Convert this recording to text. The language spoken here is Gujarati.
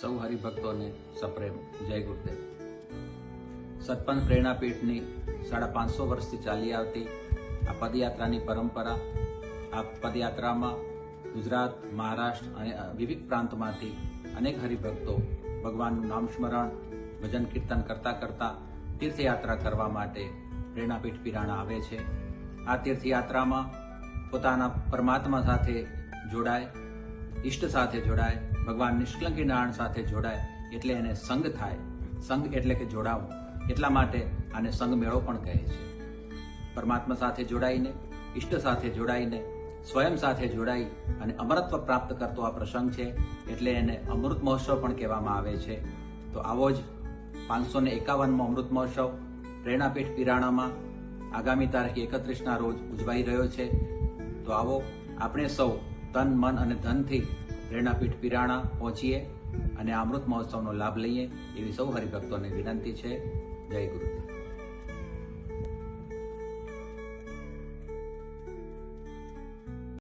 સૌ હરિભક્તોને સપ્રેમ. જય ગુરુદેવ. સતપંથ પ્રેરણાપીઠની સાડા પાંચસો વર્ષથી ચાલી આવતી આ પદયાત્રાની પરંપરા આ પદયાત્રામાં ગુજરાત, મહારાષ્ટ્ર અને વિવિધ પ્રાંતમાંથી અનેક હરિભક્તો ભગવાનનું નામ સ્મરણ, ભજન કીર્તન કરતા કરતા તીર્થયાત્રા કરવા માટે પ્રેરણાપીઠ પિરાણા આવે છે. આ તીર્થયાત્રામાં પોતાના પરમાત્મા સાથે જોડાય, ઈષ્ટ સાથે જોડાય ભગવાન નિષ્કલંકી નારાયણ સાથે જોડાય એટલે એને સંગ થાય. સંગ એટલે કે જોડાવું. એટલા માટે આને સંગ મેળો પણ કહે છે. પરમાત્મા સાથે જોડાઈને, ઈષ્ટ સાથે જોડાઈને, સ્વયં સાથે જોડાઈ અને અમરત્વ પ્રાપ્ત કરતો આ પ્રસંગ છે એટલે એને અમૃત મહોત્સવ પણ કહેવામાં આવે છે. તો આવો જ પાંચસો ને એકાવનમો અમૃત મહોત્સવ પ્રેરણાપીઠ પિરાણામાં આગામી તારીખ એકત્રીસના રોજ ઉજવાઈ રહ્યો છે. તો આવો, આપણે સૌ તન, મન અને ધનથી પ્રેરણાપીઠ પિરાણા પહોંચીએ અને અમૃત મહોત્સવનો લાભ લઈએ એવી સૌ હરિભક્તોને વિનંતી છે. જય ગુરુદેવ.